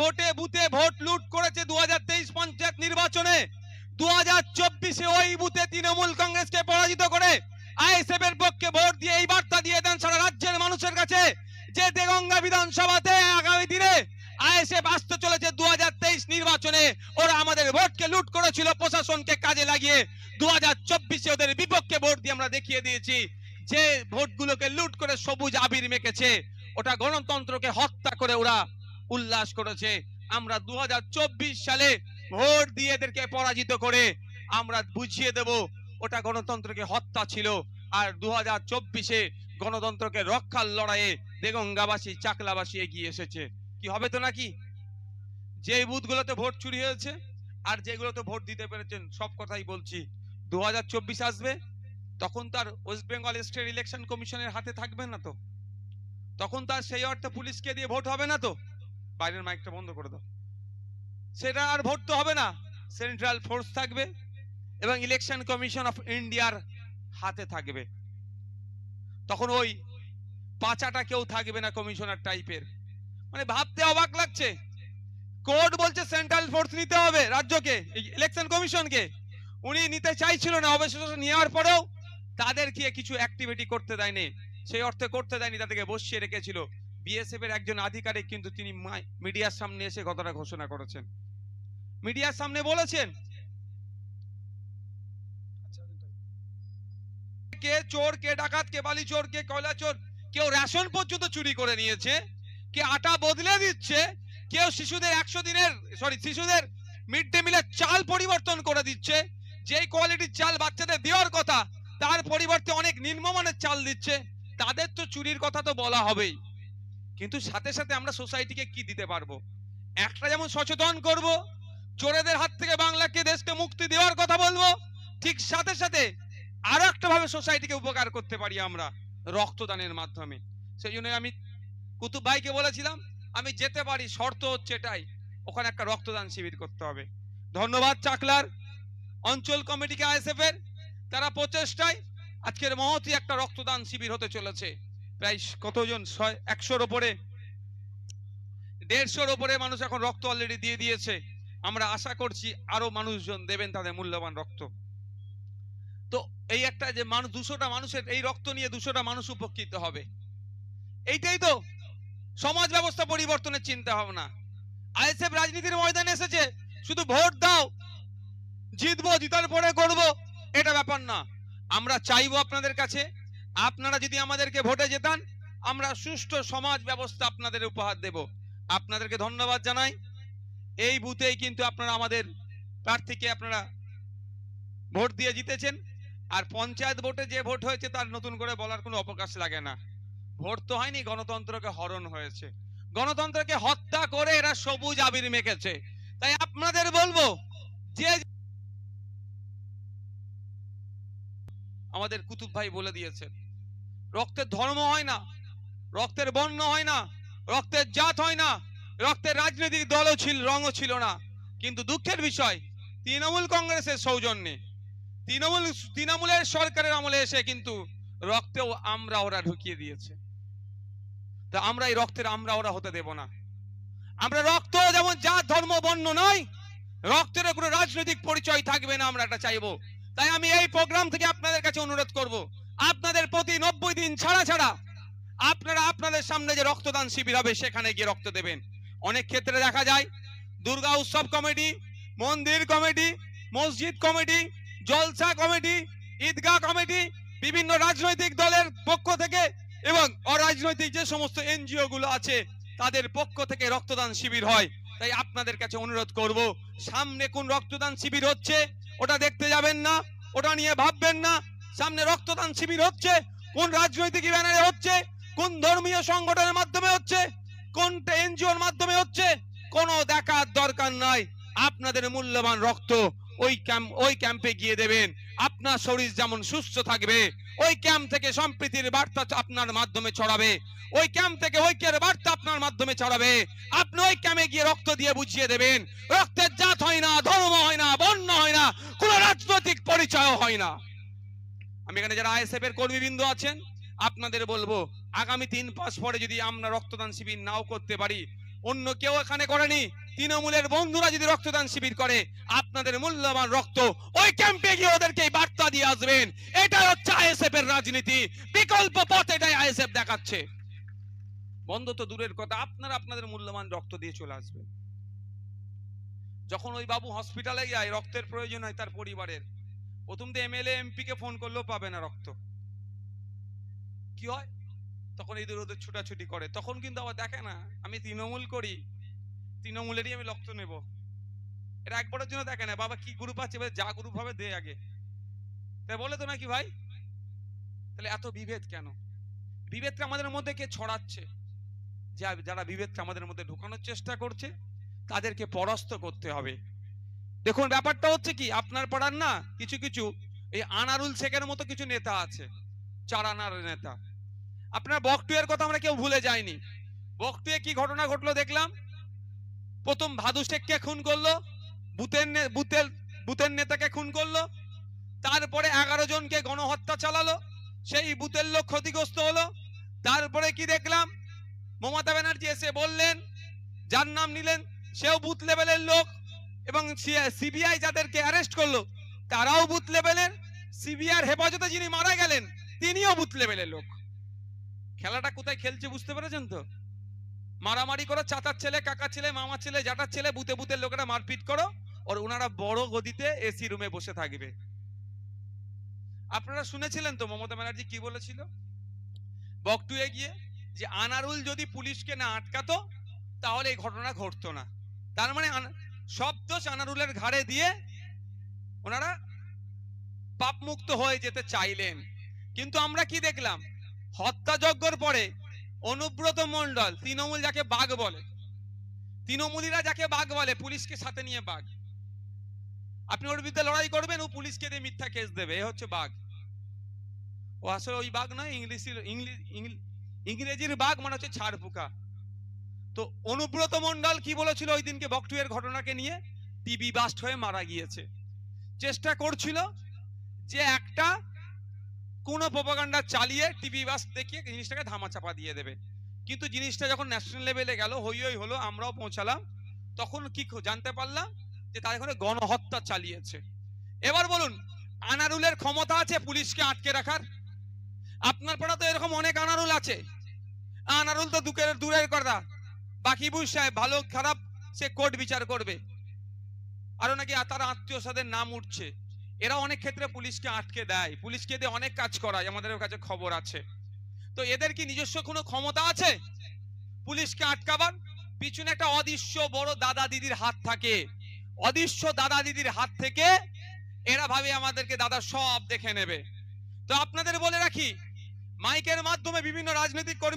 ভোটে বুথে ভোট লুট করেছে দু পঞ্চায়েত নির্বাচনে। দু হাজার চব্বিশে ওই বুথে তৃণমূল কংগ্রেসকে পরাজিত করে আইএসএফ এর পক্ষে ভোট দিয়ে এই বার্তা দিয়ে দেন সারা রাজ্যের মানুষের কাছে যে দেগঙ্গা বিধানসভাতে আগামী দিনে আইএসএফ আসতে চলেছে দু নির্বাচনে। ওরা আমাদের ভোটকে লুট করেছিল, প্রশাসনকে কাজে লাগিয়ে। দু হাজার চব্বিশে ওদের বিপক্ষে ভোট দিয়ে আমরা দেখিয়ে দিয়েছি যে ভোটগুলোকে লুট করে সবুজ আবির মেখেছে। ওটা গণতন্ত্রকে হত্যা করে ওরা উল্লাস করেছে। আমরা দু হাজার চব্বিশ সালে ভোট দিয়ে এদেরকে পরাজিত করে আমরা বুঝিয়ে দেব, ওটা গণতন্ত্রকে হত্যা ছিল। আর দু হাজার চব্বিশে গণতন্ত্রকে রক্ষার লড়াইয়ে দেগঙ্গাবাসী, চাকলাবাসী এগিয়ে এসেছে। কি হবে তো নাকি? যে বুথগুলোতে ভোট চুরি হয়েছে আর যেগুলোতে ভোট দিতে পেরেছেন, সব কথাই বলছি। দু হাজার চব্বিশ আসবে, তখন তার ওয়েস্ট বেঙ্গল স্টেট ইলেকশন কমিশনের হাতে থাকবে না তো। তখন তার সেই অর্থে পুলিশকে দিয়ে ভোট হবে না তো? বাইরের মাইকটা বন্ধ করে দাও। সেটা আর ভোট তো হবে না। সেন্ট্রাল ফোর্স থাকবে এবং ইলেকশন কমিশন অফ ইন্ডিয়ার হাতে থাকবে। তখন ওই পাচাটা কেউ থাকবে না কমিশনার টাইপের। মানে ভাবতে অবাক লাগছে। কোর্ট বলছে সেন্ট্রাল ফোর্স নিতে হবে রাজ্যকে ইলেকশন কমিশনকে। উনি নিতে চাইছিল না, অবশেষে নেওয়ার পরেও তাদেরকে কিছু অ্যাক্টিভিটি করতে দেয়নি? সেই অর্থে করতে দেয়নি, তাদেরকে বসিয়ে রেখেছিল। বিএসএফ এর একজন আধিকারিক কিন্তু তিনি মিডিয়ার সামনে এসে কথাটা ঘোষণা করেছেন। মিডিয়ার সামনে বলেছেন, কে চোর, কে ডাকাত, কে বালি চোর, কে কয়লা চোর, কেউ রেশন পর্যন্ত চুরি করে নিয়েছে, কে আটা বদলে দিচ্ছে, কেউ শিশুদের একশো দিনের সরি শিশুদের মিড ডে মিলের চাল পরিবর্তন করে দিচ্ছে, যেই কোয়ালিটির চাল বাচ্চাদের দেওয়ার কথা, তার পরিবর্তে অনেক নিম্নমানের চাল দিচ্ছে, তাদের তো চুরির কথা তো বলা হবেই। কিন্তু সাথে সাথে আমরা সোসাইটিকে কি দিতে পারব? একটা যেমন সচেতন করব, চোরেদের হাত থেকে বাংলাকে দেশকে মুক্তি দেওয়ার কথা বলব, ঠিক সাথে সাথে আরও একটা ভাবে সোসাইটিকে উপকার করতে পারি আমরা রক্তদানের মাধ্যমে। সেই জন্য আমি কুতুব ভাইকে বলেছিলাম, আমি যেতে পারি, শর্ত হচ্ছে এটাই, ওখানে একটা রক্তদান শিবির করতে হবে। ধন্যবাদ চাকলার, অঞ্চল কমিটিকে আইএসএফ এর তারা প্রচেষ্টায় আজকের মহতি একটা রক্তদান শিবির হতে চলেছে। প্রায় কতজন? ছয়, একশোর ওপরে। দেড়শোর ওপরে মানুষ এখন রক্ত অলরেডি দিয়ে দিয়েছে। আমরা আশা করছি আরও মানুষজন দেবেন তাদের মূল্যবান রক্ত। তো এই একটা যে মানুষ দুশোটা মানুষের, এই রক্ত নিয়ে দুশোটা মানুষ উপকৃত হবে। এইটাই তো সমাজ ব্যবস্থা পরিবর্তনের চিন্তা ভাবনা। আইএসএফ রাজনীতির ময়দানে এসেছে, শুধু ভোট দাও, জিতবো, জিতার পরে করব, এটা ব্যাপার না। আমরা চাইব আপনাদের কাছে আপনারা যদি আমাদেরকে ভোটে জেতান, আমরা সুষ্ঠু সমাজ ব্যবস্থা আপনাদের উপহার দেব। আপনাদেরকে ধন্যবাদ জানাই। এই বুথেই কিন্তু আপনারা আমাদের প্রার্থীকে আপনারা ভোট দিয়ে জিতেছেন। আর পঞ্চায়েত ভোটে যে ভোট হয়েছে তার নতুন করে বলার কোনো অবকাশ লাগে না। ভোট তো হয়নি, গণতন্ত্রকে হরণ হয়েছে। গণতন্ত্রকে হত্যা করে এরা সবুজ আবির মেখেছে। তাই আপনাদের বলব, যে আমাদের কুতুব ভাই বলে দিয়েছেন রক্তের ধর্ম হয় না, রক্তের বর্ণ হয় না, রক্তের জাত হয় না, রক্তের রাজনৈতিক দলও ছিল, রঙও ছিল না। কিন্তু দুঃখের বিষয়, তৃণমূল কংগ্রেসের সৌজন্যে, তৃণমূল, তৃণমূলের সরকারের আমলে এসে কিন্তু রক্তেও আমরা ওরা ঢুকিয়ে দিয়েছে। তা আমরা এই রক্তের আমরা ওরা হতে দেব না। আমরা রক্ত যেমন জাত, ধর্ম, বর্ণ নয়, রক্তের কোনো রাজনৈতিক পরিচয় থাকবে না আমরা এটা চাইব। তাই আমি এই প্রোগ্রাম থেকে আপনাদের কাছে অনুরোধ করব আপনাদের প্রতি নব্বই দিন ছাড়া ছাড়া আপনারা আপনাদের সামনে যে রক্তদান শিবির হবে, সেখানে গিয়ে রক্ত দেবেন। অনেক ক্ষেত্রে দেখা যায়, দুর্গা উৎসব কমিটি, মন্দির কমিটি, মসজিদ কমিটি, জলসা কমিটি, ঈদগাহ কমিটি, বিভিন্ন রাজনৈতিক দলের পক্ষ থেকে এবং অরাজনৈতিক যে সমস্ত এনজিও গুলো আছে, তাদের পক্ষ থেকে রক্তদান শিবির হয়। তাই আপনাদের কাছে অনুরোধ করব, সামনে কোন রক্তদান শিবির হচ্ছে, ওটা দেখতে যাবেন না, ওটা নিয়ে ভাববেন না সামনে রক্তদান শিবির হচ্ছে, কোন রাজনৈতিক ব্যানারে হচ্ছে, কোন ধর্মীয় সংগঠনের মাধ্যমে হচ্ছে, কোন এনজিওর মাধ্যমে হচ্ছে, কোনো দেখার দরকার নাই। আপনাদের মূল্যবান রক্ত ওই ক্যাম্প ওই ক্যাম্পে গিয়ে দেবেন। আপনার শরীর যেমন সুস্থ থাকবে, ওই ক্যাম্প থেকে সম্প্রীতির বার্তা আপনার মাধ্যমে ছড়াবে। ওই ক্যাম্প থেকে ঐক্যের বার্তা আপনার মাধ্যমে ছড়াবে। আপনি ওই ক্যাম্পে গিয়ে রক্ত দিয়ে বুঝিয়ে দেবেন, রক্তের জাত হয় না, ধর্ম হয় না, বর্ণ হয় না, কোন রাজনৈতিক পরিচয় হয় না। আমি এখানে যারা আইএসএফ এর কর্মীবৃন্দ আছেন, আপনাদের বলব, আগামী তিন পাঁচ পরে যদি আমরা রক্তদান শিবির নাও করতে পারি, অন্য কেউ এখানে করেনি, তৃণমূলের বন্ধুরা যদি রক্তদান শিবির করে, আপনাদের মূল্যবান রক্ত ওই ক্যাম্পে গিয়ে ওদেরকে বার্তা দিয়ে আসবেন। এটাই হচ্ছে আইএসএফ এর রাজনীতি। বিকল্প পথ এটাই আইএসএফ দেখাচ্ছে। বন্ধ তো দূরের কথা, আপনারা আপনাদের মূল্যবান রক্ত দিয়ে চলে আসবেন। যখন ওই বাবু হসপিটালে যায়, রক্তের প্রয়োজন হয় তার পরিবারের। প্রথম তো এমএলএ এমপি কে ফোন করলেও পাবে না রক্ত। কি হয়? তখন এদের ওদের ছুটাছুটি করে। তখন কিন্তু আবার দেখে না, আমি তৃণমূল করি, তৃণমূলেরই আমি রক্ত নেব। এটা একবারের জন্য দেখে না, বাবা কি গ্রুপ আছে যা গ্রুপ হবে দে আগে। তাই বলে তো নাকি ভাই? তাহলে এত বিভেদ কেন? বিভেদটা আমাদের মধ্যে কে ছড়াচ্ছে? যারা বিভেদটা আমাদের মধ্যে ঢুকানোর চেষ্টা করছে, তাদেরকে পরাস্ত করতে হবে। দেখুন, ব্যাপারটা হচ্ছে কি, আপনার পাড়ার না কিছু কিছু এই আনারুল শেখের মতো কিছু নেতা আছে, চার আনার নেতা। আপনার বকটুয়ের কথা আমরা কেউ ভুলে যাইনি। বকটুয়ে কি ঘটনা ঘটলো দেখলাম? প্রথম ভাদু শেখকে খুন করল, বুথের বুথের বুথের নেতাকে খুন করল, তারপরে এগারো জনকে গণহত্যা চালালো, সেই বুথের লোক ক্ষতিগ্রস্ত হলো। তারপরে কি দেখলাম? মমতা ব্যানার্জি এসে বললেন, যার নাম নিলেন, সেও বুথ লেভেলের লোক এবং সিবিআই যাদেরকে অ্যারেস্ট করল, তারাও বুথ লেভেলের সিবিআর হেফাজতে যিনি মারা গেলেন, তিনিও বুথ লেভেলের লোক। খেলাটা কোথায় খেলছে বুঝতে পেরেছেন তো? মারামারি করো, চাচার ছেলে, কাকার ছেলে, মামার ছেলে জাটার ছেলে বুতে বুতের লোকেরা মারপিট করো, আর ওনারা বড় গদিতে এসি রুমে বসে থাকবে। আপনারা শুনেছিলেন তো, মমতা ব্যানার্জি কি বলেছিল? বকটুয়ে গিয়ে যে আনারুল যদি পুলিশকে না আটকাতো, তাহলে এই ঘটনা ঘটতো না। তার মানে সব আনারুলের ঘাড়ে দিয়ে ওনারা পাপ মুক্ত হয়ে যেতে চাইলেন। কিন্তু আমরা কি দেখলাম? হত্যাযজ্ঞর পরে অনুব্রত মন্ডল তৃণমূল যাকে বাঘ বলে, তৃণমূলীরা যাকে বাঘ বলে, পুলিশকে সাথে নিয়ে বাঘ। আপনি ওর বিরুদ্ধে লড়াই করবেন, ও পুলিশকে দিয়ে মিথ্যা কেস দেবে, এ হচ্ছে বাঘ। ও আসলে ওই বাঘ নয়, ইংলিশ ইংরেজির বাঘ মানে হচ্ছে ছাড় পোকা তো অনুব্রত মন্ডল কি বলেছিল ওই দিনকে বকটুয়ের ঘটনাকে নিয়ে? টিবি বাস্ট হয়ে মারা গিয়েছে। চেষ্টা করছিল যে একটা কোন প্রপাগান্ডা চালিয়ে টিভি বাস দেখিয়ে জিনিসটাকে ধামাচাপা দিয়ে দেবে। কিন্তু জিনিসটা যখন ন্যাশনাল লেভেলে গেল, হই হই হলো, আমরাও পৌঁছালাম। তখন কি জানতে পারলাম যে তার এখানে গণহত্যা চালিয়েছে। এবার বলুন, আনারুলের ক্ষমতা আছে পুলিশকে আটকে রাখার? আপনার পাড়া তো এরকম অনেক আনারুল আছে। আনারুল তো দুকের দূরের কথা। বাকি বুঝ সাহেব ভালো খারাপ, সে কোর্ট বিচার করবে। আরও নাকি তার আত্মীয় সাথে নাম উঠছে। এরা অনেক ক্ষেত্রে পুলিশকে আটকে দেয়। পুলিশকে দিয়ে অনেক কাজ করায়, আমাদের কাছে খবর আছে। তো এদের কি নিজস্ব কোনো ক্ষমতা আছে? পুলিশকে আটকাবার? পিছনে একটা অদৃশ্য বড় দাদা দিদির হাত থাকে। অদৃশ্য দাদা দিদির হাত থেকে এরা ভাবে আমাদেরকে দাদা সব দেখে নেবে। তো আপনাদের বলে রাখি, মাইকের মাধ্যমে বিভিন্ন রাজনৈতিক কর্মী